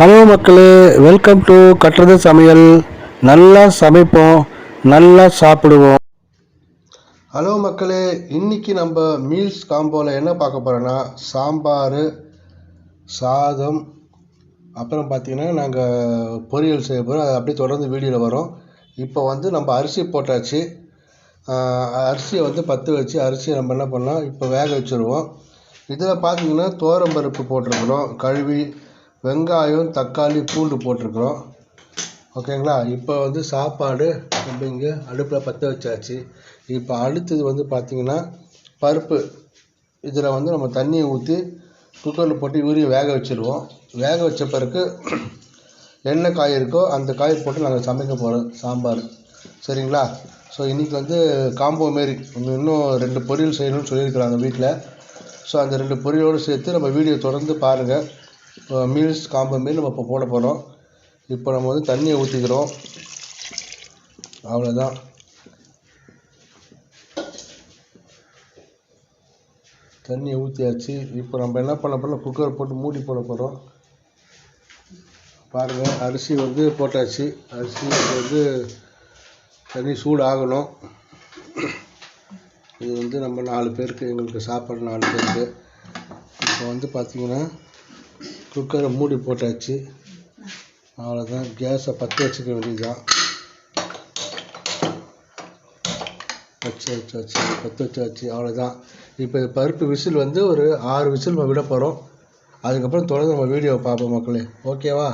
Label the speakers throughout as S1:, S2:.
S1: Hello மக்களே welcome to கட்டுறது சமையல். நல்லா சமைப்போம் நல்லா சாப்பிடுவோம். ஹலோ மக்களே இன்னைக்கு நம்ம மீல்ஸ் காம்போவில் என்ன பார்க்க போகிறோன்னா சாம்பார் சாதம் அப்புறம் பார்த்தீங்கன்னா நாங்கள் பொரியல் செய்ய போகிறோம் அது அப்படியே தொடர்ந்து வீடியோவில் வரும். இப்போ வந்து நம்ம அரிசி போட்டாச்சு. அரிசியை வந்து பற்ற வச்சு அரிசியை நம்ம என்ன பண்ணோம் இப்போ வேக வச்சுருவோம். இதில் பார்த்தீங்கன்னா துவரம்பருப்பு போட்டிருக்கிறோம் கழுவி வெங்காயம் தக்காளி பூண்டு போட்டிருக்கிறோம். ஓகேங்களா? இப்போ வந்து சாப்பாடு நம்ம இங்கே அடுப்பில் பற்ற வச்சாச்சு. இப்போ அடுத்தது வந்து பார்த்திங்கன்னா பருப்பு. இதில் வந்து நம்ம தண்ணியை ஊற்றி குக்கரில் போட்டு யூரிய வேக வச்சுருவோம். வேக வச்ச பிறகு என்ன காய் இருக்கோ அந்த காய் போட்டு நாங்கள் சமைக்க போகிறோம் சாம்பார். சரிங்களா? ஸோ இன்றைக்கி வந்து காம்போ மாரி. இன்னும் ரெண்டு பொரியல் செய்யணும்னு சொல்லியிருக்கிறாங்க வீட்டில். ஸோ அந்த ரெண்டு பொரியலோடு சேர்த்து நம்ம வீடியோ தொடர்ந்து பாருங்கள் மீல்ஸ் காம்போ மீல் நம்ம இப்போ போட போகிறோம் இப்போ நம்ம வந்து தண்ணியை ஊற்றிக்கிறோம் அவ்வளோதான் தண்ணியை ஊற்றியாச்சு இப்போ நம்ம என்ன பண்ண போகிறோம் குக்கர் போட்டு மூடி போட போகிறோம் பாருங்கள் அரிசி வந்து போட்டாச்சு. அரிசி வந்து தண்ணி சூடு ஆகணும் இது வந்து நம்ம நாலு பேருக்கு எங்களுக்கு சாப்பாடு நாலு பேருக்கு. இப்போ வந்து பார்த்திங்கன்னா குக்கரை மூடி போட்டாச்சு. அவ்வளோதான் கேஸை பற்ற வச்சுக்க வேண்டியதுதான். வச்சு வச்சு வச்சு பற்ற வச்சாச்சு அவ்வளோதான் இப்போ இது பருப்பு விசில் வந்து ஒரு ஆறு விசில் நம்ம விட போகிறோம் அதுக்கப்புறம் தொடர்ந்து நம்ம வீடியோவை பார்ப்போம் மக்களே. ஓகேவா?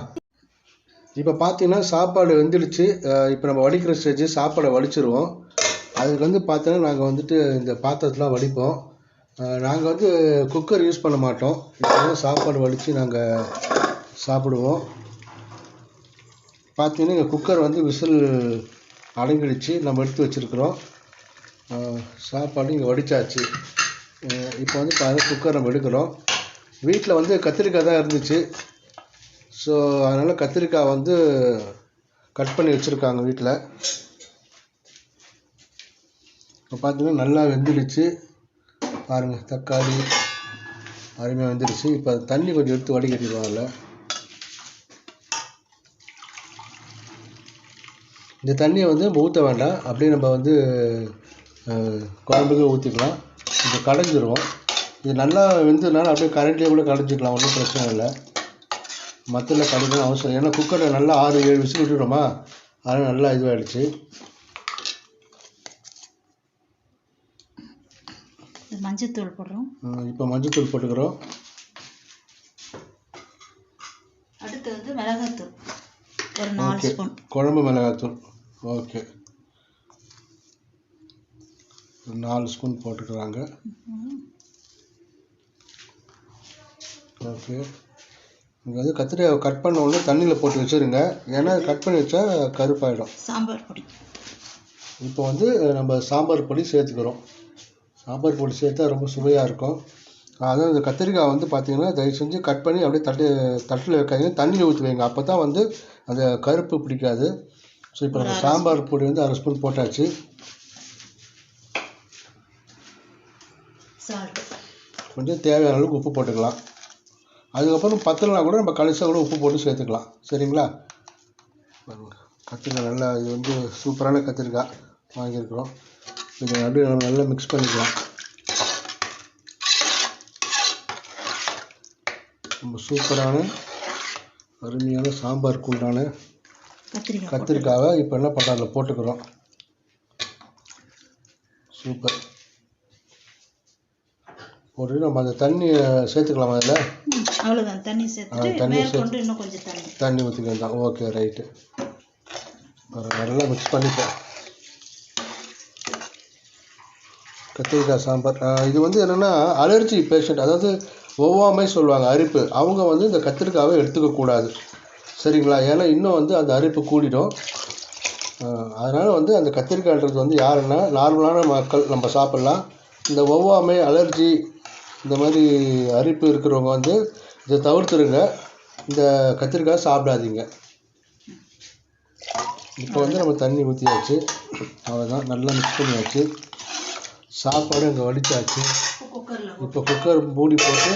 S1: இப்போ பார்த்தீங்கன்னா சாப்பாடு வெந்துடுச்சு. இப்போ நம்ம வடிக்கிற ஸ்டேஜ் சாப்பாடை வடிச்சிருவோம். அதுக்கு வந்து பார்த்தோன்னா நாங்கள் வந்துட்டு இந்த பாத்திரத்தெலாம் வடிப்போம். நாங்கள் வந்து குக்கர் யூஸ் பண்ண மாட்டோம். இப்போ வந்து சாப்பாடு வடித்து நாங்கள் சாப்பிடுவோம். பார்த்தீங்கன்னா இங்கே குக்கர் வந்து விசில் அடங்கிடுச்சு. நம்ம எடுத்து வச்சுருக்குறோம். சாப்பாடு இங்கே வடித்தாச்சு இப்போ வந்து பாருங்கள் குக்கர் நம்ம எடுக்கிறோம். வீட்டில் வந்து கத்திரிக்காய் தான் இருந்துச்சு. ஸோ அதனால் கத்திரிக்காய் வந்து கட் பண்ணி வச்சுருக்காங்க வீட்டில் இப்போ பார்த்தீங்கன்னா நல்லா வெந்துடுச்சு. பாருங்கள் தக்காளி. அருமையாக வந்துடுச்சு இப்போ தண்ணி கொஞ்சம் எடுத்து வடிகட்டிடுவாங்கல்ல இந்த தண்ணியை வந்து நம்ம ஊற்ற வேண்டாம். அப்படியே நம்ம வந்து குழம்புக்கு ஊற்றிக்கலாம் இது கடைஞ்சிருவோம் இது நல்லா வெந்ததுனால அப்படியே கரண்ட்லேயே கூட கடைஞ்சிக்கலாம். ஒன்றும் பிரச்சனை இல்லை. மற்ற கடைக்கணும் அவசியம் ஏன்னா குக்கரில் நல்லா ஆறு ஏழு விசில் விட்டுட்டோமா? அதனால் நல்லா இதுவாகிடுச்சு
S2: மஞ்சத்தூள் போடுறோம்.
S1: இப்போ மஞ்சத்தூள் போட்டுக்கிறோம்.
S2: அடுத்து வந்து மிளகாத்தூள். ஒரு நாலு ஸ்பூன்.
S1: குழம்பு மிளகாத்தூள். ஓகே. நாலு ஸ்பூன் போட்டுக்கிறாங்க. ஓகே. இங்கே வந்து கத்திரிக்காய் கட் பண்ண உடனே தண்ணியில் போட்டு வச்சுருங்க. ஏன்னா கட் பண்ணி வச்சா கருப்பாயிடும்.
S2: சாம்பார் பொடி.
S1: இப்போ வந்து நம்ம சாம்பார் பொடி சேர்த்துக்கிறோம். சாம்பார் பொடி சேர்த்தா ரொம்ப சுவையாக இருக்கும். அதாவது இந்த கத்திரிக்காய் வந்து பார்த்தீங்கன்னா தயவு செஞ்சு கட் பண்ணி அப்படியே தட்டு தட்டில் வைக்காதீங்க. தண்ணியில் ஊற்றி வைங்க. அப்போ தான் வந்து அந்த கருப்பு பிடிக்காது. ஸோ இப்போ நம்ம சாம்பார் பொடி வந்து அரை ஸ்பூன் போட்டாச்சு. கொஞ்சம் தேவையான அளவுக்கு உப்பு போட்டுக்கலாம். அதுக்கப்புறம் பத்தலைனா கூட நம்ம கடைசியாக கூட உப்பு போட்டு சேர்த்துக்கலாம். சரிங்களா? கத்திரிக்காய் நல்லா இது வந்து சூப்பரான கத்திரிக்காய் வாங்கியிருக்கிறோம். இதை அப்படியே நம்ம நல்லா மிக்ஸ் பண்ணிக்கலாம். ரொம்ப சூப்பரான அருமையான
S2: கத்திரிக்காய் போட்டு
S1: கத்திரிக்காவை இப்போ என்ன பண்ணுறோம் அதில் போட்டுக்கிறோம். சூப்பர். போட்டு நம்ம அந்த தண்ணியை சேர்த்துக்கலாம் அதில்?
S2: ம், அவ்வளவுதான். தண்ணி
S1: ஆ,
S2: சேர்த்துட்டு
S1: தண்ணி
S2: கொஞ்சம் தண்ணி.
S1: தண்ணி ஊற்றிக்க வேண்டாம் ஓகே ரைட்டு. நல்லா மிக்ஸ் பண்ணிப்போம் கத்திரிக்காய் சாம்பார். இது வந்து என்னென்னா அலர்ஜி பேஷண்ட் அதாவது ஒவ்வாமை சொல்லுவாங்க அரிப்பு. அவங்க வந்து இந்த கத்திரிக்காவை எடுத்துக்கக்கூடாது சரிங்களா? ஏன்னா இன்னும் வந்து அந்த அரிப்பு கூடிடும். அதனால் வந்து அந்த கத்திரிக்காய்ன்றது வந்து யாருன்னா நார்மலான மக்கள் நம்ம சாப்பிட்லாம். இந்த ஒவ்வாமை அலர்ஜி இந்த மாதிரி அரிப்பு இருக்கிறவங்க வந்து இதை தவிர்த்துருங்க. இந்த கத்திரிக்காய் சாப்பிடாதீங்க. இப்போ வந்து நம்ம தண்ணி ஊற்றியாச்சு அவ்வளோதான் நல்லா மிக்ஸ் பண்ணியாச்சு. சாப்பாடு இங்கே வடிச்சாச்சு
S2: குக்கரில்
S1: இப்போ குக்கர் மூடி போட்டு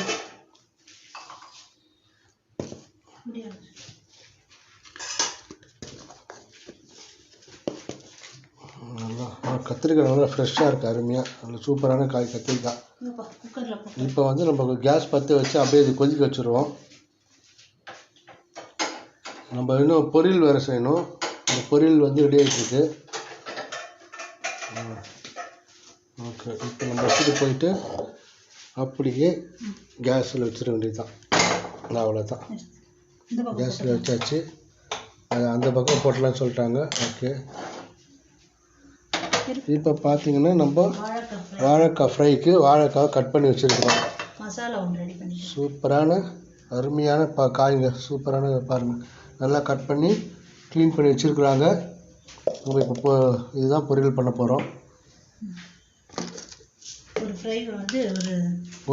S1: நல்லா கத்திரிக்காய் நல்லா ஃப்ரெஷ்ஷாக இருக்குது அருமையாக நல்ல சூப்பரான காய் கத்திரிக்காய். இப்போ வந்து நம்ம கேஸ் பற்ற வச்சு அப்படியே இது கொதிக்க வச்சுருவோம். நம்ம இன்னும் பொரியல் வேறு செய்யணும். அந்த பொரியல் வந்து ரெடி ஆகிட்டு இருக்கு. ஓகே இப்போ நம்ம வச்சுட்டு போயிட்டு அப்படியே கேஸில் வச்சிட வேண்டியதுதான். அவ்வளோதான்
S2: இந்த பக்கம்
S1: கேஸில் வச்சாச்சு. அது அந்த பக்கம் போட்டலாம்னு சொல்லிட்டாங்க. ஓகே. இப்போ பார்த்தீங்கன்னா நம்ம
S2: வாழைக்காய் ஃப்ரை.
S1: வாழைக்காய் ஃப்ரைக்கு வாழைக்காய் கட் பண்ணி வச்சுருக்கிறோம்.
S2: பண்ணிக்கலாம்
S1: சூப்பரான அருமையான பா காய்ங்க. சூப்பரான பாருங்க. நல்லா கட் பண்ணி க்ளீன் பண்ணி வச்சுருக்குறாங்க. நம்ம இப்போ இதுதான் பொரியல் பண்ண போகிறோம்
S2: ஒரு வந்து ஒரு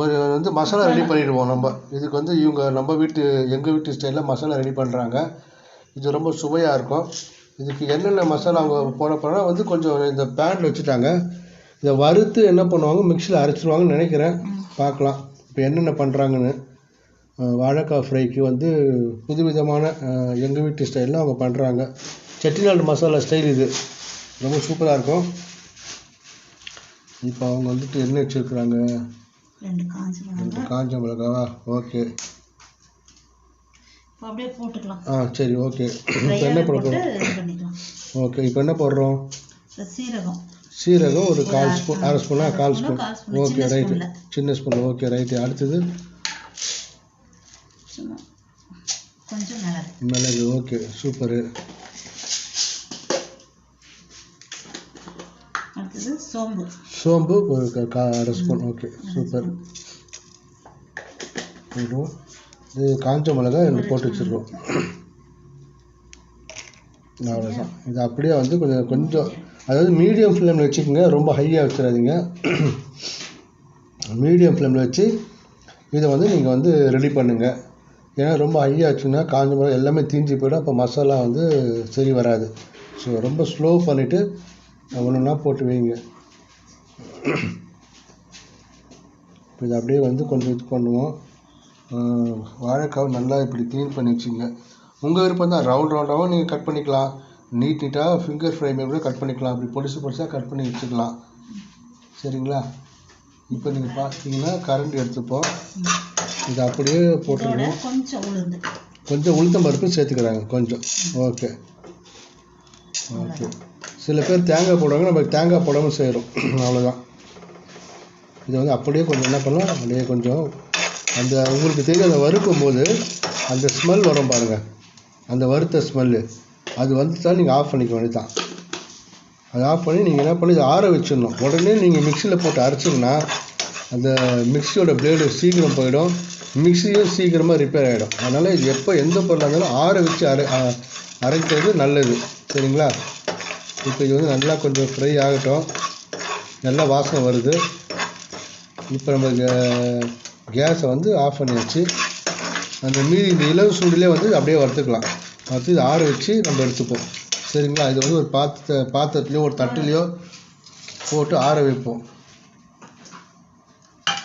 S1: ஒரு வந்து மசாலா ரெடி பண்ணிடுவோம் நம்ம. இதுக்கு வந்து இவங்க நம்ம வீட்டு எங்கள் வீட்டு ஸ்டைலில் மசாலா ரெடி பண்ணுறாங்க இது ரொம்ப சுவையாக இருக்கும். இதுக்கு என்னென்ன மசாலா அவங்க போட போகிறா வந்து கொஞ்சம் இந்த பேனில் வச்சுட்டாங்க. இதை வறுத்து என்ன பண்ணுவாங்க? மிக்சியில் அரைச்சிருவாங்கன்னு நினைக்கிறேன். பார்க்கலாம். இப்போ என்னென்ன பண்ணுறாங்கன்னு வாழைக்காய் ஃப்ரைக்கு வந்து புதுவிதமான எங்கள் வீட்டு ஸ்டைலில் அவங்க பண்ணுறாங்க செட்டிநாடு மசாலா ஸ்டைல் இது. ரொம்ப சூப்பராக இருக்கும். இப்போ அவங்க வந்துட்டு என்ன வச்சுருக்குறாங்க?
S2: ரெண்டு காஞ்சி மிளகாய்
S1: காஞ்ச மிளகாவா? ஓகே.
S2: இப்போ அப்படியே போட்டுக்கலாம்.
S1: ஆ சரி ஓகே. இப்போ என்ன போட
S2: போட்டு
S1: போகிறோம்
S2: இது பண்ணிக்கலாம்.
S1: ஓகே இப்போ என்ன போடுறோம்?
S2: இந்த சீரகம்.
S1: சீரகம் ஒரு கால் ஸ்பூன் அரை ஸ்பூனா? கால் ஸ்பூன்.
S2: கால் ஸ்பூன்.
S1: ஓகே
S2: சின்ன
S1: ரைட்டு.
S2: ஸ்பூன்ல.
S1: சின்ன ஸ்பூன் ஓகே ரைட்டு. அடுத்தது?
S2: சும்மா கொஞ்சம் மிளகு.
S1: மிளகு ஓகே சூப்பரு.
S2: அடுத்தது சோம்பு
S1: சோம்பு ஒரு அரை ஸ்பூன் ஓகே சூப்பர் போடுவோம் இது காஞ்ச மிளகா ரெண்டு போட்டு வச்சுருக்கோம். அவ்வளோதான் இது அப்படியே வந்து கொஞ்சம் கொஞ்சம் அதாவது மீடியம் ஃப்ளேமில் வச்சுக்கோங்க ரொம்ப ஹையாக வச்சிடாதீங்க. மீடியம் ஃப்ளேமில் வச்சு இதை வந்து நீங்கள் வந்து ரெடி பண்ணுங்கள் ஏன்னா ரொம்ப ஹையாக வச்சுன்னா காஞ்ச மிளகா எல்லாமே தீஞ்சு போயிடும் அப்போ மசாலா வந்து சரி வராது. ஸோ ரொம்ப ஸ்லோ பண்ணிவிட்டு ஒன்று போட்டு வைங்க. இப்போ இதை அப்படியே வந்து கொஞ்சம் இது பண்ணுவோம். வாழைக்காவை நல்லா இப்படி க்ளீன் பண்ணி வச்சுங்க. உங்கள் விருப்பம் தான். ரவுண்ட் ரவுண்டாகவும் நீங்கள் கட் பண்ணிக்கலாம். நீட் நீட்டாக ஃபிங்கர் ஃப்ரை கூட கட் பண்ணிக்கலாம். அப்படி பொடிசு பொடிசாக கட் பண்ணி வச்சுக்கலாம். சரிங்களா? இப்போ நீங்கள் பார்த்தீங்கன்னா கரண்ட் எடுத்துப்போம். இதை அப்படியே போட்டுருவோம்
S2: கொஞ்சம் உளுந்து.
S1: கொஞ்சம் உளுத்தம் பருப்பு சேர்த்துக்கிறாங்க. கொஞ்சம். ஓகே. ஓகே. சில பேர் தேங்காய் போடுவாங்க நம்ம தேங்காய் போடாமல் செய்கிறோம் அவ்வளோதான் இதை வந்து அப்படியே கொஞ்சம் என்ன பண்ணலாம் அப்படியே கொஞ்சம் அந்த உங்களுக்கு தெரியும் அந்த வறுக்கும் போது அந்த ஸ்மெல் வரும் பாருங்கள் அந்த வறுத்த ஸ்மெல்லு அது வந்துட்டா நீங்கள் ஆஃப் பண்ணிக்க வேண்டியதான் அதை ஆஃப் பண்ணி நீங்கள் என்ன பண்ணி இதை ஆற வச்சிடணும். உடனே நீங்கள் மிக்சியில் போட்டு அரைச்சிங்கன்னா அந்த மிக்சியோட பிளேடு சீக்கிரம் போயிடும். மிக்சியும் சீக்கிரமாக ரிப்பேர் ஆகிடும் அதனால் இது எப்போ எந்த பொருளாக இருந்தாலும் ஆற வச்சு அரை அரைக்கிறது நல்லது. சரிங்களா? இப்போ இது வந்து நல்லா கொஞ்சம் ஃப்ரை ஆகட்டும். நல்லா வாசனை வருது. இப்போ நம்ம கே- கேஸை வந்து ஆஃப் பண்ணியாச்சு. அந்த மீதி இந்த இளவு சூடுலேயே வந்து அப்படியே வறுத்துக்கலாம். வறுத்து இதை ஆற வச்சு நம்ம எடுத்துப்போம். சரிங்களா? இது வந்து ஒரு பாத்திர பாத்திரத்துலையோ ஒரு தட்டுலையோ போட்டு ஆற வைப்போம்.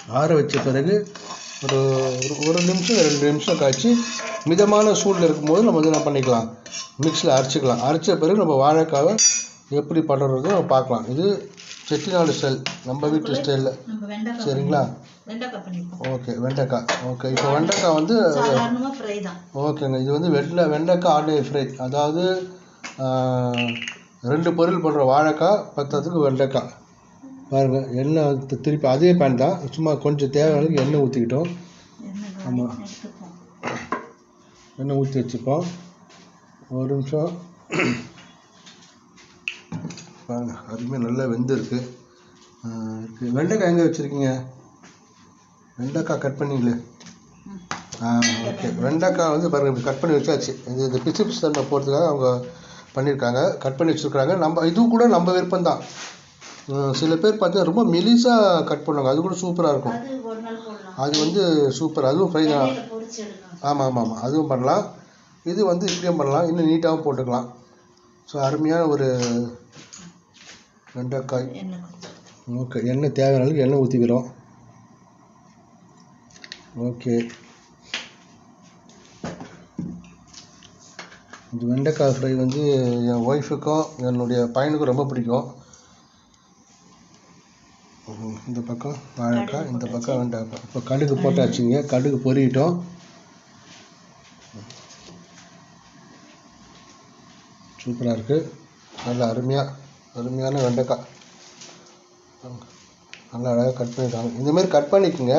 S1: ஆற வச்ச பிறகு ஒரு ஒரு- ஒரு நிமிஷம் ரெண்டு நிமிஷம் காய்ச்சி மிதமான சூடில் இருக்கும்போது நம்ம வந்து என்ன பண்ணிக்கலாம்? மிக்ஸியில் அரைச்சிக்கலாம். அரைச்ச பிறகு நம்ம வாழைக்காவை எப்படி பண்ணுறது பார்க்கலாம். இது செட்டிநாடு ஸ்டைல் நம்ம வீட்டு ஸ்டைலில் சரிங்களா? ஓகே வெண்டைக்காய். ஓகே இப்போ வெண்டைக்காய் வந்து
S2: சாதாரணமாக ஃப்ரை தான்.
S1: ஓகேங்க. இது வந்து வெள்ளை வெண்டைக்காய் ஆர்டினரி ஃப்ரை அதாவது ரெண்டு பொருள் பண்ணுற வாழைக்காய் பத்தத்துக்கு வெண்டைக்காய். பாருங்கள் எண்ணெய் திருப்பி அதே பேன் தான். சும்மா கொஞ்சம் தேவையான எண்ணெய் ஊற்றிக்கிட்டோம்
S2: எண்ணெய்
S1: ஆமா.
S2: காய் எடுத்துப்போம்.
S1: எண்ணெய் ஊற்றி வச்சுப்போம். ஒரு நிமிஷம். பாருங்க அருமையாக நல்லா வெந்திருக்கு. ஆஹ், இருக்கு. வெண்டைக்காய் எங்கே வச்சுருக்கீங்க? வெண்டைக்காய் கட் பண்ணீங்களே. ஓகே வெண்டைக்காய் வந்து பாருங்க இப்படி கட் பண்ணி வச்சாச்சு. இது இந்த பிசு பிசு தன்மை போகிறதுக்காக அவங்க பண்ணியிருக்காங்க. கட் பண்ணி வச்சுருக்காங்க நம்ம இதுவும் கூட நம்ம விருப்பம் தான். சில பேர் பார்த்தா ரொம்ப மெலிசாக கட் பண்ணுவாங்க. அது கூட சூப்பராக இருக்கும்.
S2: அது
S1: வந்து சூப்பர் அதுவும் ஃப்ரை தான். ஆமாம் ஆமாம் ஆமாம் அதுவும் பண்ணலாம். இது வந்து இப்படியும் பண்ணலாம். இன்னும் நீட்டாகவும் போட்டுக்கலாம். ஸோ அருமையான ஒரு வெண்டைக்காய். ஓகே எண்ணெய் தேவையான அளவுக்கு எண்ணெய் ஊற்றிக்கிறோம் ஓகே. இந்த வெண்டைக்காய் ஃப்ரை வந்து என் ஒய்ஃபுக்கும் என்னுடைய பையனுக்கும் ரொம்ப பிடிக்கும். இந்த பக்கம் வாழைக்காய் இந்த பக்கம் வெண்டைக்காய். இப்போ கடுகு போட்டாச்சுங்க. கடுகு பொரியிட்டோம் சூப்பராக இருக்குது நல்ல அருமையாக அருமையான வெண்டைக்காய். நல்லா அழகாக கட் பண்ணிட்டாங்க இந்த மாதிரி கட் பண்ணிக்கோங்க.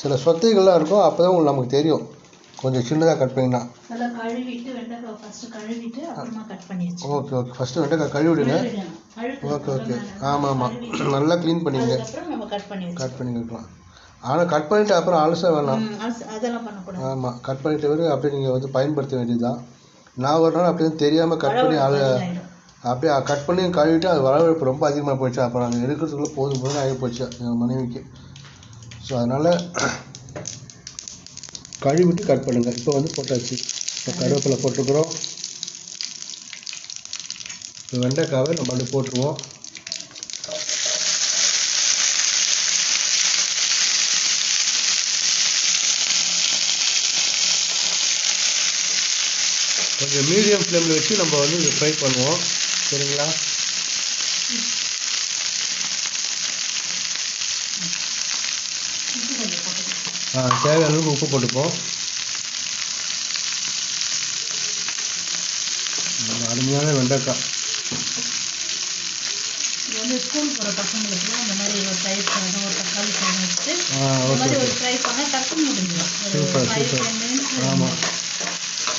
S1: சில சொத்தைகள்லாம் இருக்கும். அப்போ தான் உங்களுக்கு நமக்கு தெரியும். கொஞ்சம் சின்னதாக கட் பண்ணினா
S2: நல்லா கழுவிட்டு வெண்டைக்காய் ஃபர்ஸ்ட் கழுவிட்டு அப்புறமா கட் பண்ணி வச்சுக்கணும்
S1: ஓகே ஓகே ஃபஸ்ட்டு வெண்டைக்காய் கழுவி விடுங்க
S2: கழுவிடணும். அழுக்கு
S1: ஓகே ஓகே ஆமாம் ஆமாம் நல்லா க்ளீன் பண்ணிங்க
S2: கட்
S1: பண்ணிக்கலாம். ஆனால் கட் பண்ணிட்டு அப்புறம் அலச வேணாம். ஆமாம் கட் பண்ணிட்ட பிறகு அப்படியே நீங்கள் வந்து பயன்படுத்த வேண்டியதுதான். நான் ஒரு நாள் அப்படியே தெரியாமல் கட் பண்ணி அல. அப்படியே கட் பண்ணி கழுவிட்டு அது வரவேற்பு ரொம்ப அதிகமாக போச்சு. அப்புறம் அது எடுக்கிறதுக்குள்ளே போதும் போதும் ஆகி போச்சு எங்கள் மனைவிக்கு. ஸோ அதனால் கழுவிட்டு கட் பண்ணுங்கள் இப்போ வந்து போட்டாச்சு. இப்போ கருவேப்பிலை போட்டுக்கிறோம் இப்போ வெண்டைக்காவை நம்ம வந்து போட்டுருவோம். கொஞ்சம் மீடியம் ஃப்ளேமில் வச்சு நம்ம வந்து இதை ஃப்ரை பண்ணுவோம். சரிங்களா. ஆ, தேவையான அளவுக்கு உப்பு போட்டுப்போம். அருமையான வெண்டைக்காய்.
S2: வந்து ஸ்கூல் போகிற பசங்களுக்குலாம் இந்த மாதிரி ஒரு தயிர் சாதம் ஒரு தக்காளி சாதம் வச்சுட்டு
S1: ஆ
S2: இந்த
S1: ஓகே
S2: மாதிரி
S1: ஓகே.
S2: ஒரு ஃப்ரை பண்ணால் டக்குன்னு முடிஞ்சிடும். ஒரு
S1: Super,
S2: five
S1: super.
S2: Ten minutes
S1: ஆமாம்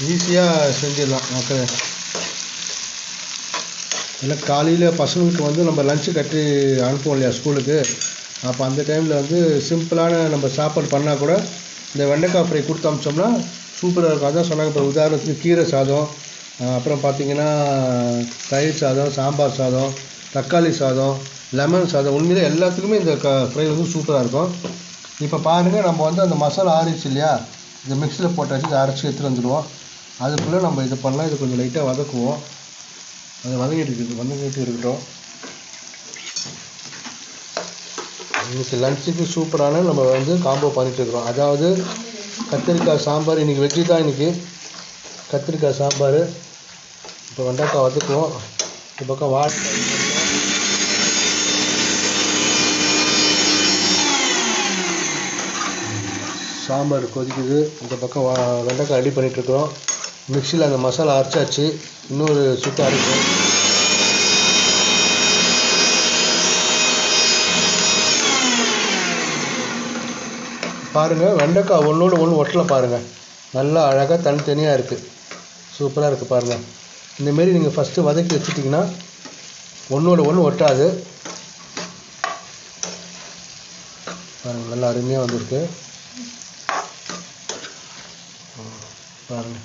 S1: ஈஸியாக செஞ்சிடலாம் மக்கள். ஏன்னா காலையில் பசங்களுக்கு வந்து நம்ம லஞ்சு கட்டி அனுப்புவோம் இல்லையா ஸ்கூலுக்கு. அப்போ அந்த டைமில் வந்து சிம்பிளான நம்ம சாப்பாடு பண்ணால் கூட இந்த வெண்டைக்காய் ஃப்ரை கொடுத்து அமிச்சோம்னா சூப்பராக இருக்கும். அதான் சொன்னாங்க இப்போ உதாரணத்துக்கு கீரை சாதம் அப்புறம் பார்த்தீங்கன்னா தயிர் சாதம் சாம்பார் சாதம் தக்காளி சாதம் லெமன் சாதம் உண்மையிலே எல்லாத்துக்குமே இந்த க ஃப்ரை வந்து சூப்பராக இருக்கும். இப்போ பாருங்கள் நம்ம வந்து அந்த மசாலா ஆறிச்சு இல்லையா இந்த மிக்சியில் போட்டாச்சு இதை அரைச்சி எடுத்துகிட்டு வந்துடுவோம். அதுக்குள்ளே நம்ம இது பண்ணலாம் இது கொஞ்சம் லைட்டாக வதக்குவோம். அது வதங்கிட்டு இருக்குது வதங்கிட்டு இருக்கட்டும் இன்னைக்கு லஞ்சுக்கு சூப்பரான நம்ம வந்து காம்போ பண்ணிட்டு இருக்கிறோம். அதாவது கத்திரிக்காய் சாம்பார். இன்றைக்கி வெஜ்ஜு தான் இன்றைக்கி கத்திரிக்காய் சாம்பார். இப்போ வெண்டைக்காய் வதக்குவோம். இந்த பக்கம் வாழை சாம்பார் கொதிக்குது. இந்த பக்கம் வா- வெண்டைக்காய் ரெடி பண்ணிகிட்ருக்குறோம் மிக்சியில் அந்த மசாலா அரைச்சாச்சு. இன்னொரு சுற்றி அரைக்கும் பாருங்கள் வெண்டைக்காய் ஒன்றோடு ஒன்று ஒட்டலை பாருங்கள் நல்லா அழகாக தனித்தனியாக இருக்குது சூப்பராக இருக்குது பாருங்கள் இந்தமாரி நீங்கள் ஃபஸ்ட்டு வதக்கி வச்சுட்டிங்கன்னா ஒன்றோட ஒன்று ஒட்டாது. பாருங்கள் நல்லா அருமையாக வந்திருக்கு. பாருங்கள்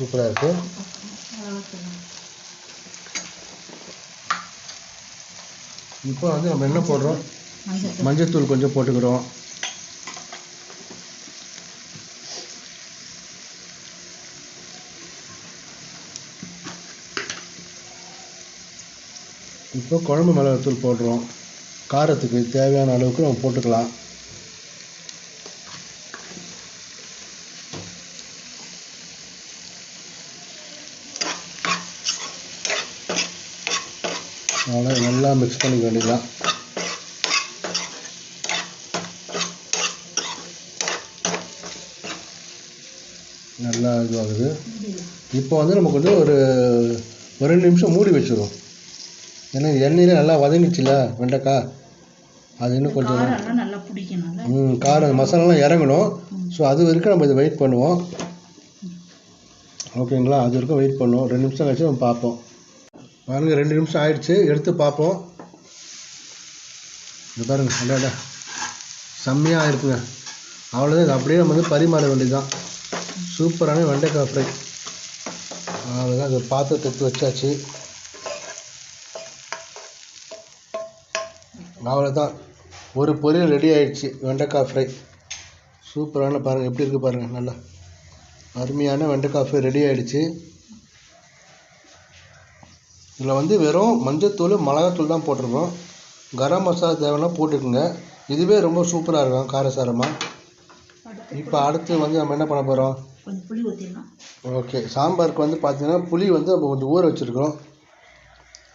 S1: சூப்பராக இருக்கு. இப்போ வந்து நம்ம என்ன போடுறோம்?
S2: மஞ்சள்
S1: மஞ்சத்தூள் கொஞ்சம் போட்டுக்கிறோம். இப்போ குழம்பு மிளகாத்தூள் போடுறோம். காரத்துக்கு தேவையான அளவுக்கு நம்ம போட்டுக்கலாம். அவ்வளோ நல்லா மிக்ஸ் பண்ணிக்க வேண்டியதுதான். நல்லா இதுவாகுது. இப்போ வந்து நமக்கு வந்து ஒரு ஒரு ரெண்டு நிமிஷம் மூடி வச்சிரும் ஏன்னா எண்ணெயில் நல்லா வதங்கிச்சுல வெண்டைக்காய். அது இன்னும் கொஞ்சம்
S2: நல்லா
S1: ம் காரம் மசாலாலாம் இறங்கணும். ஸோ அது வரைக்கும் நம்ம இதை வெயிட் பண்ணுவோம். ஓகேங்களா? அது வரைக்கும் வெயிட் பண்ணுவோம். ரெண்டு நிமிஷம் கழிச்சு நம்ம பார்ப்போம். பாருங்கள் ரெண்டு நிமிஷம் ஆயிடுச்சு. எடுத்து பார்ப்போம். இது பாருங்கள் அடாடா செம்மையாக இருக்குங்க. அவ்வளோதான் இது அப்படியே நம்ம வந்து பரிமாற வேண்டியதுதான். சூப்பரான வெண்டைக்காய் ஃப்ரை. அவ்வளோதான் இதை பாத்திரத்தை எடுத்து வச்சாச்சு. அவ்வளோதான் ஒரு பொரியல் ரெடி ஆயிடுச்சு வெண்டைக்காய் ஃப்ரை. சூப்பரான பாருங்கள் எப்படி இருக்குது பாருங்கள் நல்லா. அருமையான வெண்டைக்காய் ஃப்ரை ரெடி ஆகிடுச்சு இதில் வந்து வெறும் மஞ்சத்தூள் மிளகாத்தூள் தான் போட்டிருக்கோம். கரம் மசாலா தேவைன்னா போட்டுக்குங்க. இதுவே ரொம்ப சூப்பராக இருக்கும் காரசாரமாக இப்போ அடுத்து வந்து நம்ம என்ன பண்ண போகிறோம் ஓகே சாம்பாருக்கு வந்து பார்த்தீங்கன்னா புளி வந்து நம்ம கொஞ்சம் ஊற வச்சுருக்கிறோம்.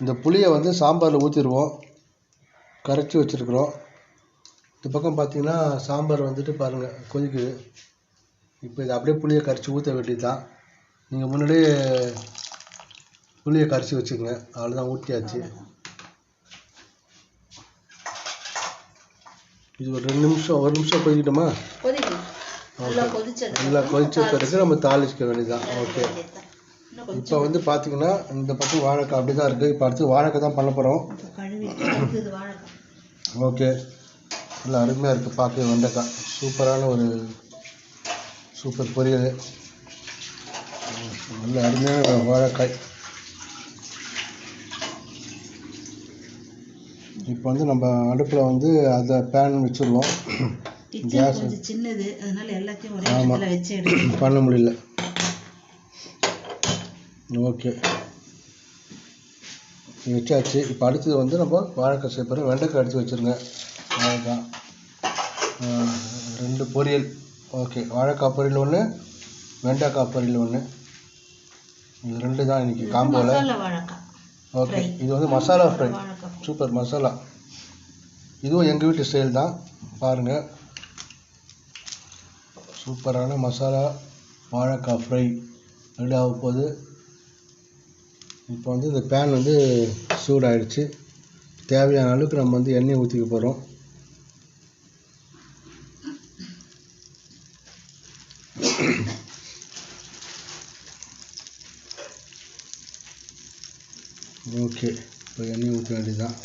S1: இந்த புளியை வந்து சாம்பாரில் ஊற்றிடுவோம் கரைச்சி வச்சுருக்குறோம். இந்த பக்கம் பார்த்தீங்கன்னா சாம்பார் வந்துட்டு பாருங்கள் கொதிக்குது. இப்போ இது அப்படியே புளியை கரைச்சி ஊற்ற வேண்டியது தான் நீங்கள் முன்னாடியே புளியை கரைச்சி வச்சுக்கோங்க. அவ்வளோதான் ஊற்றியாச்சு இது ஒரு ரெண்டு நிமிஷம் ஒரு நிமிஷம் கொதிக்கட்டுமா?
S2: நல்லா
S1: கொதிச்ச பிறகு நம்ம தாளிச்சிக்க வேண்டியதுதான். ஓகே. இப்போ வந்து பார்த்தீங்கன்னா இந்த பக்கம் வாழைக்காய் அப்படி தான் இருக்குது இப்போ அடுத்து வாழைக்காய் தான் பண்ண போகிறோம் ஓகே. நல்லா அருமையாக இருக்குது பார்க்க வெண்டைக்காய். சூப்பரான ஒரு சூப்பர் பொரியல். நல்ல அருமையான வாழைக்காய். இப்போ வந்து நம்ம அடுப்பில் வந்து அதை பேன் வச்சுருவோம்.
S2: கிச்சன் கொஞ்சம் சின்னது அதனால எல்லாத்தையும் ஒரே இடத்துல வச்சு எடுக்கணும்.
S1: பண்ண முடியல. ஓகே. வச்சாச்சு. இப்போ அடுத்தது வந்து நம்ம வாழைக்காய் சேர்ப்போம் வெண்டைக்காய் எடுத்து வச்சுருங்க. வாழைக்காய் ரெண்டு பொரியல். ஓகே. வாழைக்காய் பொரியல் ஒன்று வெண்டைக்காய் பொரியல் ஒன்று இது ரெண்டு தான் இன்னைக்கு. காம்போவில் ஓகே. இது வந்து மசாலா ஃப்ரை. சூப்பர் மசாலா. இதுவும் எங்கள் வீட்டு ஸ்டைல் தான். பாருங்கள் சூப்பரான மசாலா வாழைக்காய் ஃப்ரை ரெடி ஆக போகுது. இப்போ வந்து இந்த பேன் வந்து சூடாயிடுச்சு. தேவையான அளவுக்கு நம்ம வந்து எண்ணெய் ஊற்றிக்க போகிறோம் ஓகே. இப்போ எண்ணெய் ஊற்ற வேண்டியதுதான்.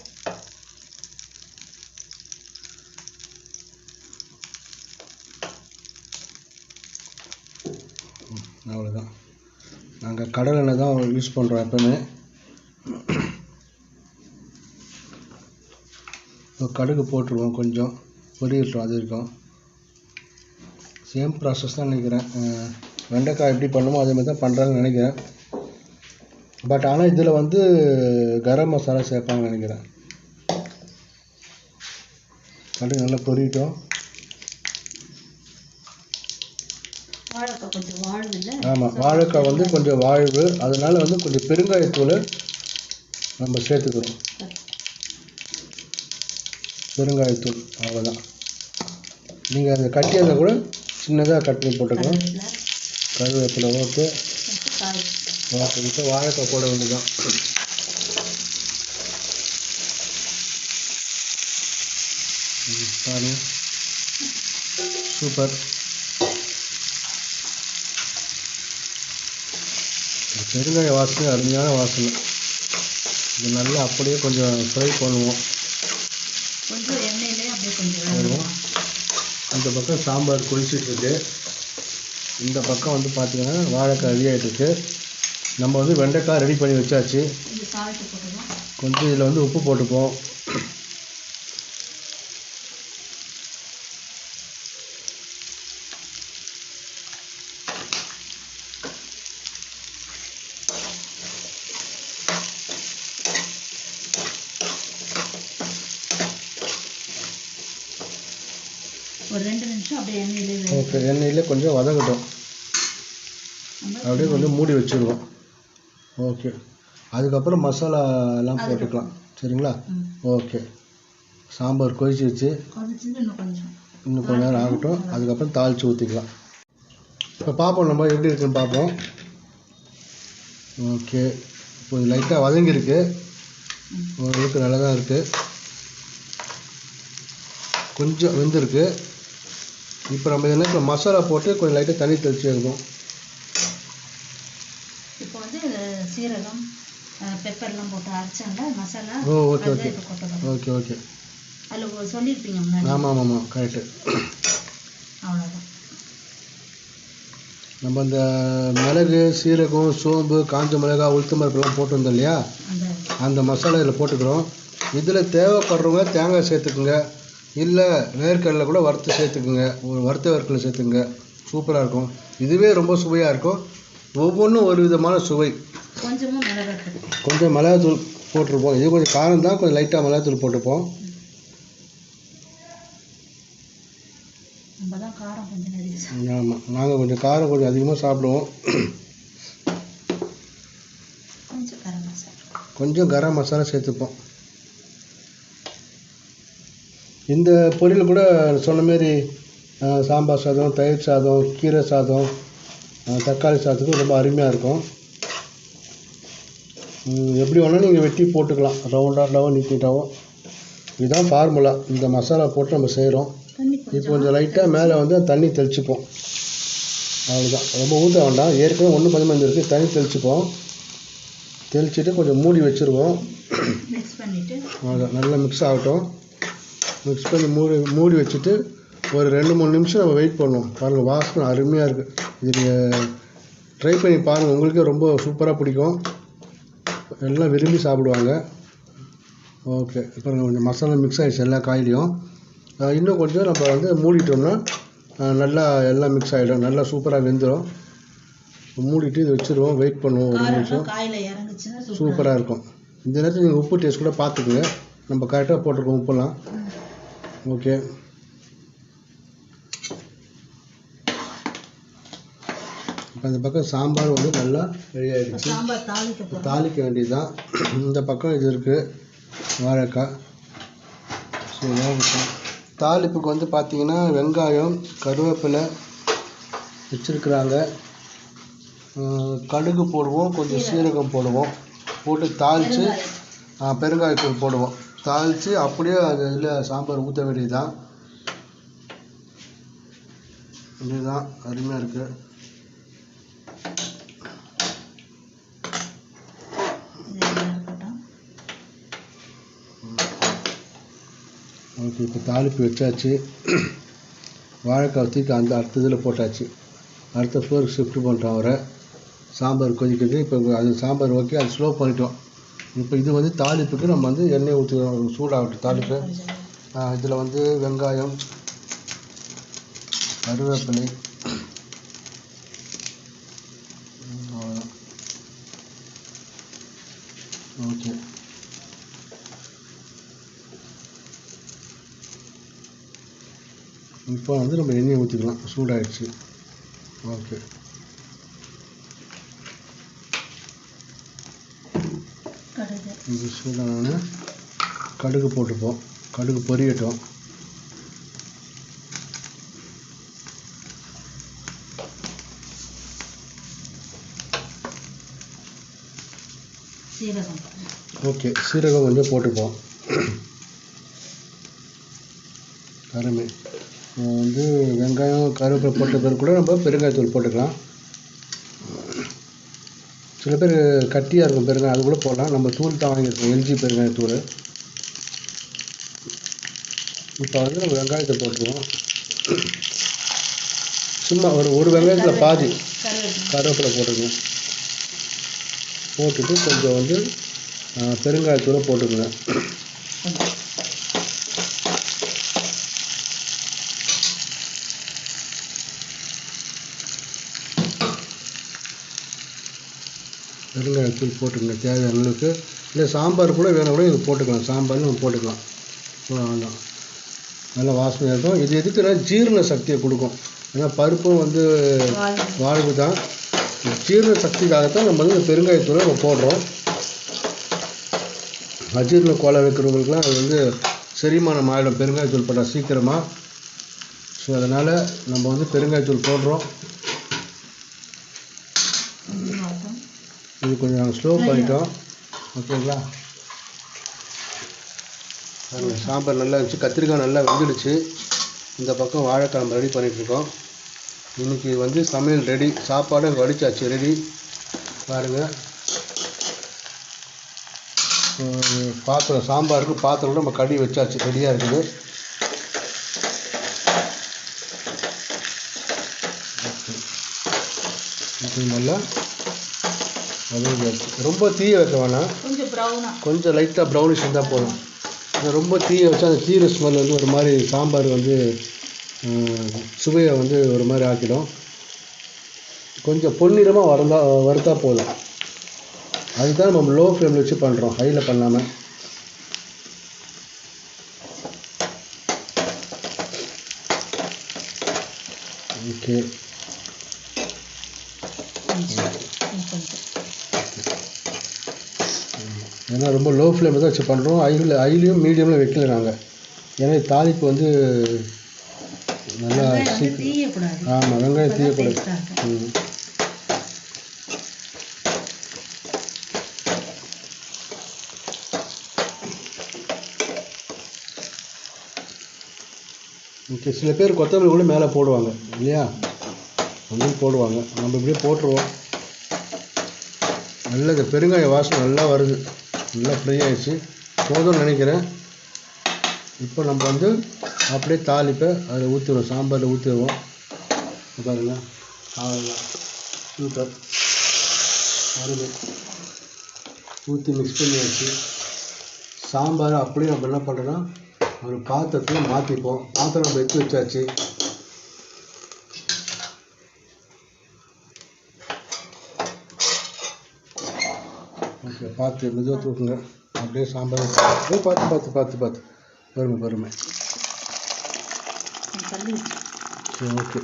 S1: அவ்வளோதான் நாங்கள் கடல் எண்ணெய் தான் யூஸ் பண்ணுறோம் எப்பவுமே. இப்போ கடுகு போட்டுருவோம் கொஞ்சம். பொரியட்டும் அது இருக்கும் சேம் ப்ராசஸ் தான் நினைக்கிறேன். வெண்டைக்காய் எப்படி பண்ணுமோ அதே மாதிரி தான் பண்ணுறாங்கன்னு நினைக்கிறேன். பட் ஆனால் இதில் வந்து கரம் மசாலா சேர்ப்பாங்கன்னு நினைக்கிறேன். கடுகு நல்லா பொரியட்டும் ஆமாம் வாழைக்காய் வந்து கொஞ்சம் வாழ்வு அதனால வந்து கொஞ்சம் பெருங்காயத்தூள் நம்ம சேர்த்துக்கிறோம். பெருங்காயத்தூள் அவ்வளோதான் நீங்கள் அதை கட்டியதை கூட சின்னதாக கட் பண்ணி போட்டுக்கலாம். கருவேப்பிலை ஓகே இப்போ வாழைக்காய் போட வேண்டியதான் பாருங்க சூப்பர். பெருங்காய வாசனை அருமையான வாசனை. இது நல்லா அப்படியே கொஞ்சம் ஃப்ரை பண்ணுவோம். அந்த பக்கம் சாம்பார் கொதிச்சிட்டு இருக்கு. இந்த பக்கம் வந்து பார்த்தீங்கன்னா வாழைக்காய் ரெடி ஆகிட்டு இருக்கு. நம்ம வந்து வெண்டைக்காய் ரெடி பண்ணி வச்சாச்சு. கொஞ்சம் இதில் வந்து உப்பு போட்டுப்போம்.
S2: ஒரு ரெண்டு நிமிஷம் அப்படியே எண்ணெயிலே
S1: ஓகே எண்ணெயிலே கொஞ்சம் வதங்கட்டும். அப்படியே கொஞ்சம் மூடி வச்சுருவோம். ஓகே அதுக்கப்புறம் மசாலா எல்லாம் போட்டுக்கலாம். சரிங்களா. ஓகே சாம்பார் கொதிச்சு வச்சு
S2: இன்னும் கொஞ்சம்.
S1: கொஞ்ச நேரம் ஆகட்டும். அதுக்கப்புறம் தாளித்து ஊற்றிக்கலாம் இப்போ பார்ப்போம் நம்ம எப்படி இருக்குன்னு பார்ப்போம் ஓகே இப்போ லைட்டாக வதங்கியிருக்கு. ஓரளவுக்கு நல்லா தான் இருக்குது கொஞ்சம் வெந்திருக்கு. இப்போ நம்ம என்ன இப்போ மசாலா போட்டு கொஞ்சம் லைட்டாக தண்ணி தெளிச்சு எடுக்கணும்
S2: இப்போ வந்து சீரகம் போட்டு அரைச்சாங்க. Masala
S1: oh okay okay. Okay okay.
S2: அதில் சொல்லியிருப்பீங்க முன்னாடி.
S1: ஆமாம் ஆமாம் ஆமாம் கரெக்டு
S2: அவ்வளோதான்
S1: நம்ம இந்த மிளகு சீரகம் சோம்பு காஞ்ச மிளகாய் உளுத்தம் பருப்புலாம் போட்டு வந்தோம் இல்லையா?
S2: அந்த
S1: அந்த மசாலா இதில் போட்டுக்கிறோம். இதில் தேவைப்படுறவங்க தேங்காய் சேர்த்துக்குங்க. இல்லை வேர்க்கடலை கூட வறுத்து சேர்த்துக்குங்க. ஒரு வறுத்த வேர்க்கடலை சேர்த்துக்குங்க. சூப்பராக இருக்கும். இதுவே ரொம்ப சுவையாக இருக்கும். ஒவ்வொன்றும் ஒரு விதமான சுவை. கொஞ்சம் மிளகாத்தூள் போட்டிருப்போம். இது கொஞ்சம் காரம் தான் கொஞ்சம் லைட்டாக மிளகாத்தூள்
S2: நிறைய
S1: ஆமாம் நாங்கள் கொஞ்சம் காரம் கொஞ்சம் அதிகமாக சாப்பிடுவோம்.
S2: கொஞ்சம் கரம் மசாலா.
S1: சேர்த்துப்போம். இந்த பொரியல் கூட சொன்ன மாரி சாம்பார் சாதம் தயிர் சாதம் கீரை சாதம் தக்காளி சாதத்துக்கு ரொம்ப அருமையாக இருக்கும். எப்படி வேணாலும் நீங்கள் வெட்டி போட்டுக்கலாம். ரவுண்டாகவும் நீட்டிட்டாவோ இதுதான் ஃபார்முலா இந்த மசாலா போட்டு நம்ம செய்கிறோம் இப்போ
S2: கொஞ்சம்
S1: லைட்டாக மேலே வந்து தண்ணி தெளிச்சுப்போம். அவ்வளோதான் ரொம்ப ஊற்ற வேண்டாம். ஏற்கனவே ஒன்று பதிமூணு இருக்குது தண்ணி தெளிச்சுப்போம். தெளிச்சுட்டு கொஞ்சம் மூடி வச்சுருவோம். அவ்வளோதான் நல்லா மிக்ஸ் ஆகட்டும். மிக்ஸ் பண்ணி மூடி மூடி வச்சுட்டு ஒரு ரெண்டு மூணு நிமிஷம் நம்ம வெயிட் பண்ணுவோம். பாருங்கள் வாசனை அருமையாக இருக்குது இது நீங்கள் ட்ரை பண்ணி பாருங்கள் உங்களுக்கே ரொம்ப சூப்பராக பிடிக்கும். எல்லாம் விரும்பி சாப்பிடுவாங்க. ஓகே இப்போ கொஞ்சம் மசாலா மிக்ஸ் ஆகிடுச்சு எல்லா காயிலையும். இன்னும் கொஞ்சம் நம்ம வந்து மூடிட்டோம்னா நல்லா எல்லாம் மிக்ஸ் ஆகிடும் நல்லா சூப்பராக வெந்துடும் மூடிட்டு இது வச்சுருவோம். வெயிட் பண்ணுவோம் ஒரு நிமிஷம். சூப்பராக இருக்கும். இந்த நேரத்தில் நீங்கள் உப்பு டேஸ்ட் கூட பார்த்துக்குங்க. நம்ம கரெக்டாக போட்டிருக்கோம் உப்புலாம் ஓகே இப்போ இந்த பக்கம் சாம்பார் வந்து நல்லா ரெடி ஆகிடுச்சு
S2: சாம்பார் தாளிக்க
S1: தாளிக்க வேண்டியதுதான். இந்த பக்கம் இது இருக்குது வாழைக்காய். ஸோ தாளிப்புக்கு வந்து பார்த்தீங்கன்னா வெங்காயம் கருவேப்பிலை வச்சுருக்குறாங்க. கடுகு போடுவோம் கொஞ்சம் சீரகம் போடுவோம். போட்டு தாளித்து. பெருங்காயத்தூள் போடுவோம். தாளித்து அப்படியே அது இதில் சாம்பார் ஊற்ற வேண்டியதுதான். இதுதான் அருமையாக இருக்குது
S2: இது எல்லாம் இருக்கட்டும்
S1: ஓகே இப்போ தாளிப்பு வச்சாச்சு. வாழைக்காய் தூக்கி அந்த அடுத்த இதில் போட்டாச்சு. அடுத்த ஃப்ளோருக்கு ஷிஃப்ட் பண்ணிட்டோம் அவரை. சாம்பார் கொதிக்கிறது இப்போ அது சாம்பார் ஓகே அது ஸ்லோ பண்ணிட்டோம். இப்போ இது வந்து தாளிப்புக்கு நம்ம வந்து எண்ணெய் ஊற்றி சூடாகட்டும் தாளிப்பு இதில் வந்து வெங்காயம் கருவேப்பிலை ஓகே. இப்போ வந்து நம்ம எண்ணெயை ஊற்றிக்கலாம் சூடாயிடுச்சு. ஓகே. இது சூடான கடுகு போட்டுப்போம். கடுகு பொரியட்டும். ஓகே. சீரகம் கொஞ்சம் போட்டுப்போம் அருமை அஹ் வந்து வெங்காயம் கருவேப்பிலை போட்ட பிறகு கூட நம்ம பெருங்காயத்தூள் போட்டுக்கலாம். சில பேர் கட்டியாக இருக்கும் பெருங்காயம் அது கூட போடலாம். நம்ம தூள் தான் வாங்கியிருக்கோம் எல்ஜி பெருங்காயத்தூள். இப்போ வந்து நம்ம வெங்காயத்தை போட்டுருவோம் சும்மா ஒரு ஒரு வெங்காயத்தில் பாதி
S2: கருவேப்பிலை
S1: போட்டுக்கணும் போட்டுட்டு கொஞ்சம் வந்து பெருங்காயத்தூளை போட்டுக்கோங்க பெருங்காயத்தூள் போட்டுக்கோங்க தேவையான அளவுக்கு. இல்லை சாம்பார் கூட வேணும் கூட இது போட்டுக்கலாம். சாம்பார் நம்ம போட்டுக்கலாம். அவ்வளோதான் நல்லா வாசனையாக இருக்கும். இது எதுக்குன்னா ஜீரண சக்தியை கொடுக்கும்? ஏன்னா பருப்பும் வந்து
S2: வாழ்வு.
S1: தான். ஜீரண சக்திக்காகத்தான் நம்ம வந்து பெருங்காயத்தூளை நம்ம போடுறோம். அஜீரண கோலை வைக்கிறவங்களுக்குலாம் அது வந்து செரிமானம் ஆகிடும் பெருங்காயத்தூள் போட்டால் சீக்கிரமாக ஸோ அதனால் நம்ம வந்து பெருங்காயத்தூள் போடுறோம்
S2: கொஞ்சம் ஆகும்.
S1: இது கொஞ்சம் ஸ்லோ பண்ணிட்டோம். ஓகேங்களா? சாம்பார் நல்லா இருந்துச்சு. கத்திரிக்காய் நல்லா வெந்துடுச்சு. இந்த பக்கம் வாழைக்காய் நம்ம ரெடி பண்ணிகிட்ருக்கோம் இன்றைக்கி வந்து சமையல் ரெடி. சாப்பாடு வடிச்சாச்சு ரெடி. பாருங்கள் பாத்திரம் சாம்பாருக்கு பாத்திரம் கூட நம்ம கடி வச்சாச்சு. ரெடியாக இருக்குது. இது நல்லா வதங்கியாச்சு ரொம்ப தீய வைக்க வேணாம்.
S2: கொஞ்சம்
S1: லைட்டாக ப்ரௌனிஷ் இருந்தால் போதும். ரொம்ப தீய வச்சா அந்த தீர ஸ்மெல் வந்து ஒரு மாதிரி சாம்பார் வந்து சுவையை வந்து ஒரு மாதிரி ஆக்கிடும். கொஞ்சம் பொன்னிறமாக வரந்தா வறுத்தா போதும். அதுதான் நம்ம லோ ஃப்ளேமில் வச்சு பண்ணுறோம் ஹையில் பண்ணாமல் ஓகே ஏன்னா ரொம்ப லோ ஃப்ளேமில் தான் வச்சு பண்ணுறோம் ஐயில் ஐலையும் மீடியமில் வைக்கல நாங்கள் ஏன்னா தாளிப்பு வந்து நல்லா சீக்கிரம் ஆமாம் வெங்காயம் தீயக்கூடாது. ம். ஓகே சில பேர் கொத்தமல்லி கூட மேலே போடுவாங்க இல்லையா? அதுவும் போடுவாங்க. நம்ம இப்படியே போட்டுருவோம். நல்ல இந்த பெருங்காய வாசனை நல்லா வருது. நல்லா ஃப்ரை ஆகிடுச்சு போதும்னு நினைக்கிறேன். இப்போ நம்ம வந்து அப்படியே தாளிப்பை அதில் ஊற்றிடுவோம் சாம்பாரில் ஊற்றிடுவோம் பாருங்க. அவ்வளோதான் சூப்பர் அருமை. ஊற்றி மிக்ஸ் பண்ணி வச்சு சாம்பார் அப்படியே நம்ம என்ன பண்ணுறோன்னா ஒரு பாத்திரத்தில் மாற்றிப்போம் பாத்திரம் நம்ம எடுத்து வச்சாச்சு ஓகே பார்த்து மெதுவாக தூக்குங்க. அப்படியே சாம்பார் அப்படியே பார்த்து பார்த்து பார்த்து பார்த்து. பொறுமை பொறுமை சரி ஓகே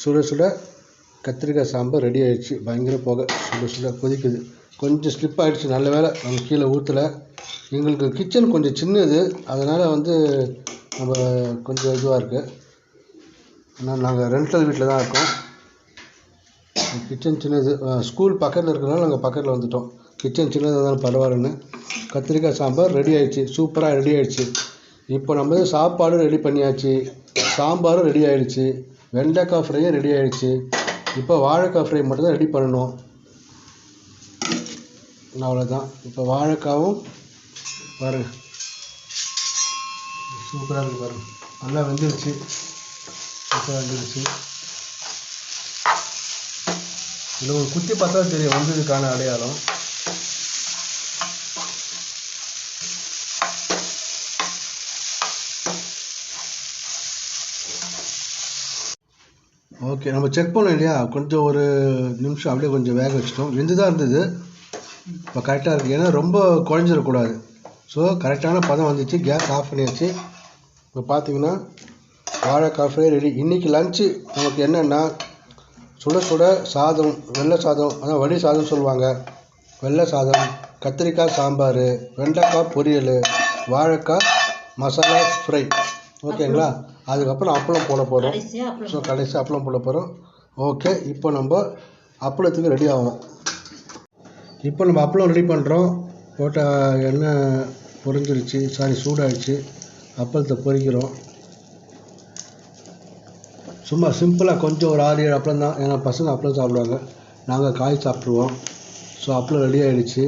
S1: சுட சுட கத்திரிக்காய் சாம்பார் ரெடி ஆகிடுச்சு பயங்கர புகை. சுட சுட கொதிக்குது. கொஞ்சம் ஸ்லிப் ஆகிடுச்சு நல்ல வேளை நம்ம கீழே ஊற்றலை எங்களுக்கு கிச்சன் கொஞ்சம் சின்னது. அதனால் வந்து நம்ம கொஞ்சம் இதுவாக இருக்குது ஆனால் நாங்கள் ரெண்டல் வீட்டில் தான் இருக்கோம். கிச்சன் சின்னது. ஸ்கூல் பக்கத்தில் இருக்கிறனால நாங்கள் பக்கத்தில் வந்துட்டோம். கிச்சன் சின்னதாக இருந்தாலும் பரவாயில்லன்னு. கத்திரிக்காய் சாம்பார் ரெடி ஆயிடுச்சு. சூப்பராக ரெடி ஆயிடுச்சு. இப்போ நம்ம சாப்பாடும் ரெடி பண்ணியாச்சு. சாம்பாரும் ரெடி ஆயிடுச்சு. வெண்டைக்காய் ஃப்ரையும் ரெடி ஆயிடுச்சு. இப்போ வாழைக்காய் ஃப்ரை மட்டும் தான் ரெடி பண்ணணும். அவ்வளோதான் இப்போ வாழைக்காவும் பாருங்க. சூப்பராக இருக்குது பாருங்க. நல்லா வெந்துருச்சு. சூப்பராக வெந்துருச்சு. இதில் ஒரு குத்தி பார்த்தா தெரியும். வந்ததுக்கான அடையாளம். ஓகே நம்ம செக் பண்ணோம் இல்லையா? கொஞ்சம் ஒரு நிமிஷம் அப்படியே கொஞ்சம் வேக வச்சிட்டோம். வெந்து தான் இருந்தது. இப்போ கரெக்டாக இருக்குது ஏன்னா ரொம்ப குழஞ்சிடக்கூடாது ஸோ கரெக்டான பதம் வந்துச்சு. கேஸ் ஆஃப் பண்ணியாச்சு. இப்போ பார்த்தீங்கன்னா வாழைக்காய் ஃப்ரை ரெடி இன்றைக்கி லஞ்சு நமக்கு என்னென்னா சுட சுட சாதம் வெள்ளை சாதம் அதான் வடி சாதம் சொல்லுவாங்க. வெள்ளை சாதம் கத்திரிக்காய் சாம்பார் வெண்டைக்காய் பொரியல் வாழைக்காய் மசாலா ஃப்ரை ஓகேங்களா அதுக்கப்புறம் அப்பளம் போட போகிறோம் ஸோ கடைசி அப்பளம் போட போகிறோம் ஓகே இப்போ நம்ம அப்பளத்துக்கு ரெடி ஆகும் இப்போ நம்ம அப்பளம் ரெடி பண்ணுறோம் போட்ட எண்ணெய் பொரிஞ்சிருச்சு. சாரி சூடாயிடுச்சு. அப்பளத்தை பொரிக்கிறோம். சும்மா சிம்பிளாக கொஞ்சம் ஒரு ஆறு ஏழு அப்பளம் தான். ஏன்னா பசங்க அப்பளம் சாப்பிடுவாங்க. நாங்கள் காய் சாப்பிட்ருவோம் ஸோ அப்பளம் ரெடி ஆயிடுச்சு.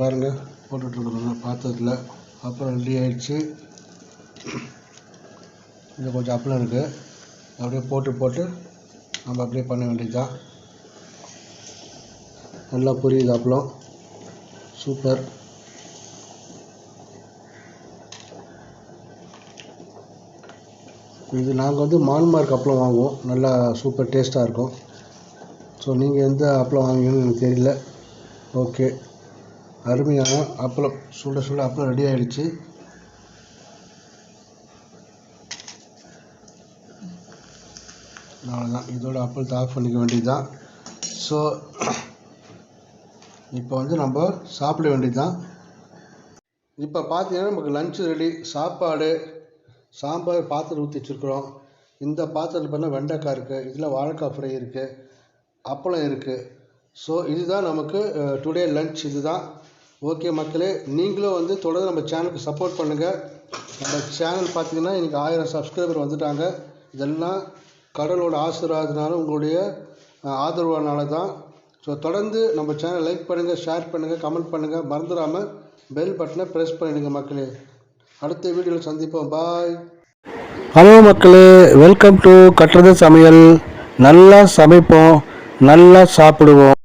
S1: பாருங்கள் போட்டுட்ருக்குறோங்க பாத்திரத்தில் அப்பளம் ரெடி ஆயிடுச்சு. இது கொஞ்சம் அப்பளம் இருக்குது அப்படியே போட்டு போட்டு நம்ம அப்படியே பண்ண வேண்டியதுதான். நல்லா புரியுது அப்பளம். சூப்பர். இது நாங்கள் வந்து மான்மார்க் அப்பளம் வாங்குவோம். நல்லா சூப்பர் டேஸ்ட்டாக இருக்கும். ஸோ நீங்கள் எந்த அப்பளம் வாங்குவீங்கன்னு எனக்கு தெரியல. ஓகே அருமையான அப்பளம். சுட சுட அப்பளம் ரெடி ஆகிடுச்சு அவ்வளோதான் இதோட அப்பளத்தை ஆஃப் பண்ணிக்க வேண்டியதுதான். ஸோ இப்போ வந்து நம்ம சாப்பிட வேண்டியதுதான். இப்போ பார்த்தீங்கன்னா நமக்கு லஞ்சு ரெடி சாப்பாடு சாம்பார் பாத்திரம் ஊற்றி வச்சுருக்குறோம். இந்த பாத்திரத்தில் பண்ணால் வெண்டைக்காய் இருக்குது இதில் வாழைக்காய் ஃப்ரை இருக்குது அப்பளம் இருக்குது ஸோ இதுதான் நமக்கு டுடே லஞ்ச் இதுதான். ஓகே மக்களே நீங்களும் வந்து தொடர்ந்து நம்ம சேனலுக்கு சப்போர்ட் பண்ணுங்கள் நம்ம சேனல் பார்த்தீங்கன்னா இன்றைக்கி ஆயிரம் சப்ஸ்கிரைபர் வந்துட்டாங்க. இதெல்லாம் கடவுளோட ஆசீர்வாதத்தினால உங்களுடைய அஹ், ஆதரவானால தான் ஸோ தொடர்ந்து நம்ம சேனலை லைக் பண்ணுங்கள் ஷேர் பண்ணுங்கள் கமெண்ட் பண்ணுங்கள் மறந்துடாமல் பெல் பட்டனை ப்ரெஸ் பண்ணிடுங்க மக்களே. அடுத்த வீடியோவில் சந்திப்போம். பாய்
S3: ஹலோ மக்களே. வெல்கம் டு கட்டுறது சமையல். நல்லா சமைப்போம். நல்லா சாப்பிடுவோம்.